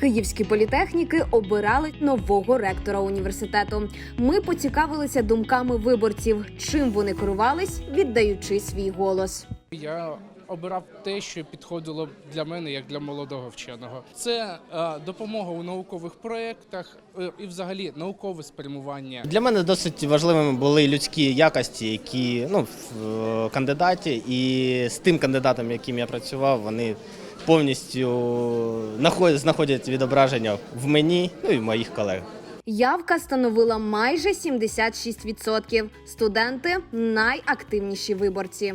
Київські політехніки обирали нового ректора університету. Ми поцікавилися думками виборців, чим вони керувались, віддаючи свій голос. Я обирав те, що підходило для мене як для молодого вченого. Це е, допомога у наукових проєктах е, і, взагалі, наукове спрямування. Для мене досить важливими були людські якості, які ну в е, кандидаті, і з тим кандидатом, яким я працював, вони повністю наход- знаходять відображення в мені, ну і в моїх колег. Явка становила майже 76%. Студенти найактивніші виборці.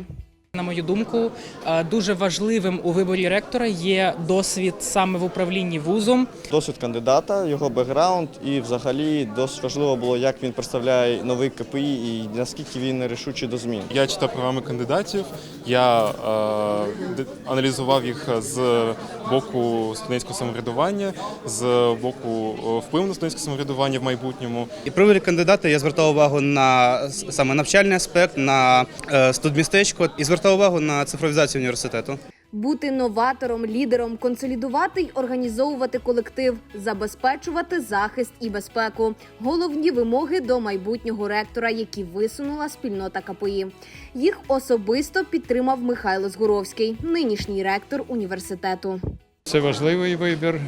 На мою думку, е, дуже важливим у виборі ректора є досвід саме в управлінні вузом. Досвід кандидата, його бекграунд, і взагалі досить важливо було, як він представляє новий КПІ і наскільки він рішучий до змін. Я читав програми кандидатів, я е, аналізував їх з боку студентського самоврядування, з боку е, впливу на студентське самоврядування в майбутньому. І при виборі кандидата я звертав увагу на саме навчальний аспект, на е, студмістечко і звертав увагу на цифровізацію університету. Бути новатором, лідером, консолідувати й організовувати колектив, забезпечувати захист і безпеку. Головні вимоги до майбутнього ректора, які висунула спільнота КПІ. Їх особисто підтримав Михайло Згуровський, нинішній ректор університету. Це важливий вибір,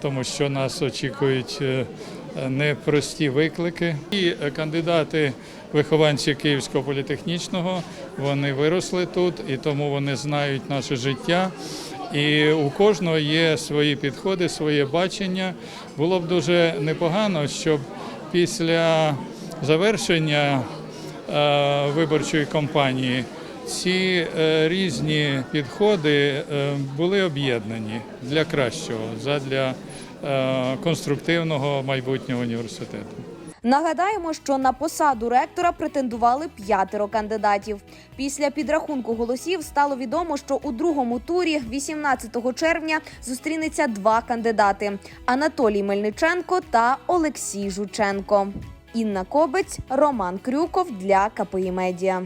тому що нас очікують е, непрості виклики. І е, кандидати, вихованці Київського політехнічного, вони виросли тут і тому вони знають наше життя. І у кожного є свої підходи, своє бачення. Було б дуже непогано, щоб після завершення е, виборчої кампанії ці е, різні підходи були об'єднані для кращого, задля конструктивного майбутнього університету. Нагадаємо, що на посаду ректора претендували п'ятеро кандидатів. Після підрахунку голосів стало відомо, що у другому турі, 18 червня, зустрінеться два кандидати: Анатолій Мельниченко та Олексій Жученко. Інна Кобець, Роман Крюков для КПІ Медіа.